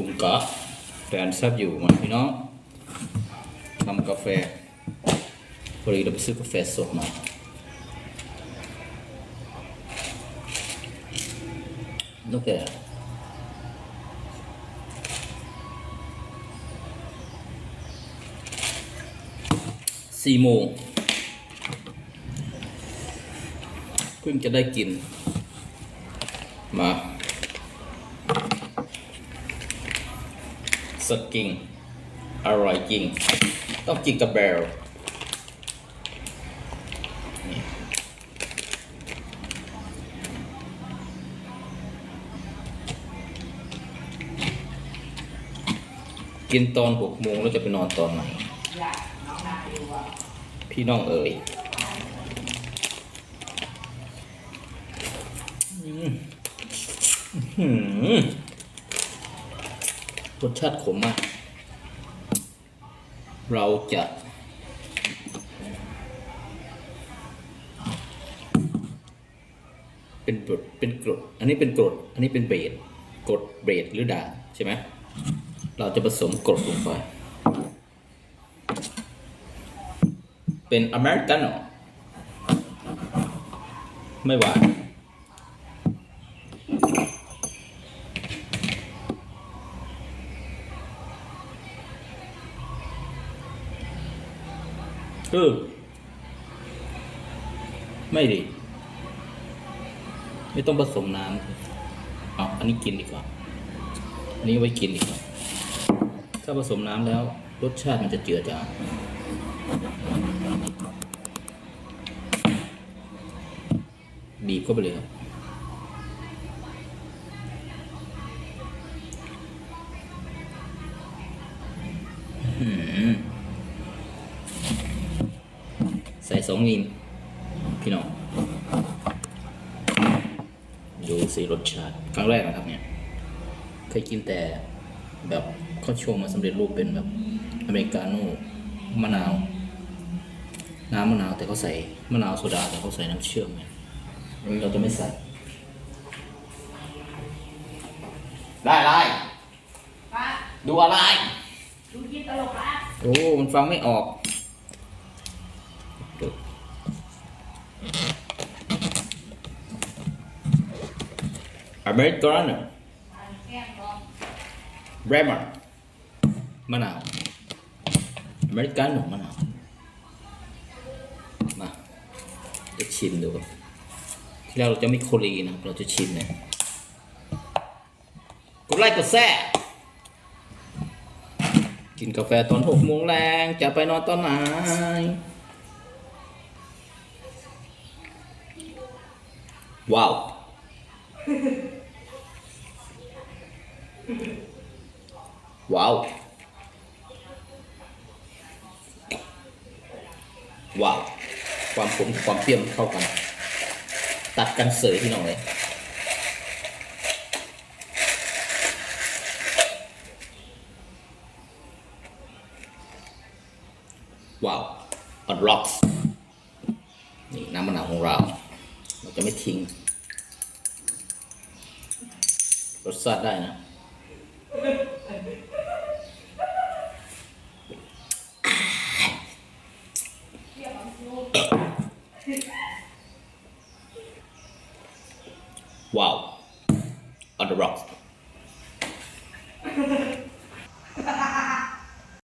จุงกะแฟนแซบอยู่มาพี่น้องทำกาแฟพอดีเราไปซื้อกาแฟสดมาโอเคสี่โมงเพิ่งจะได้กิน มา สดจริง อร่อยจริง ต้องกินกับแบรนี่กินตอนหกโมงแล้วจะไปนอนตอนไหน พี่น้องเอ๋ยอืม รสชาติขมมากเราจะเป็นกรดเป็นกรด อันนี้เป็นกรด อันนี้เป็นเบสกรดเบสหรือด่างใช่ไหม เราจะผสมกรดลงไป เป็นอเมริกาโน่ไม่หวาน เออ ไม่ดี ไม่ต้องผสมน้ำเอาอันนี้กินดีกว่า อันนี้ไว้กินดีกว่า ถ้าผสมน้ำแล้ว รสชาติมันจะเจือจางบีบเข้าไปเลยครับ ส่สองมิลพี่น้องดูสิรสชาติครั้งแรกนะครับเนี่ยเคยกินแต่แบบเขาชงมาสำเร็จรูปเป็นแบบอเมริกาโน่มะนาว น้ำมะนาวแต่เขาใส่มะนาวโซดาแต่เขาใส่น้ำเชื่อมเนี่ยเราจะไม่ใส่ ได้อะไรป้าดูอะไร ดูคลิปตลกป้าโอ้ มันฟังไม่ออก อเมริกาโน่อ่านแก้มก่อนเบรมร์มะนาวอเมริกาโน่มะนาว มาจะชิมดูที่แรกเราจะไม่โคลีนะ เราจะชิมเนี่ยกดไลค์กดแซ่กินกาแฟตอนหกโมงแรงจะไปนอนตอนไหนว้าว ว้าว ว้าว ความขมความเปรี้ยวมันเข้ากัน ตัดกันเสยพี่น้องเลยว้าวอดล็อกนี่น้ำมะนาวของเรา เราจะไม่ทิ้ง รสชาติได้นะ ว้าว on the rocks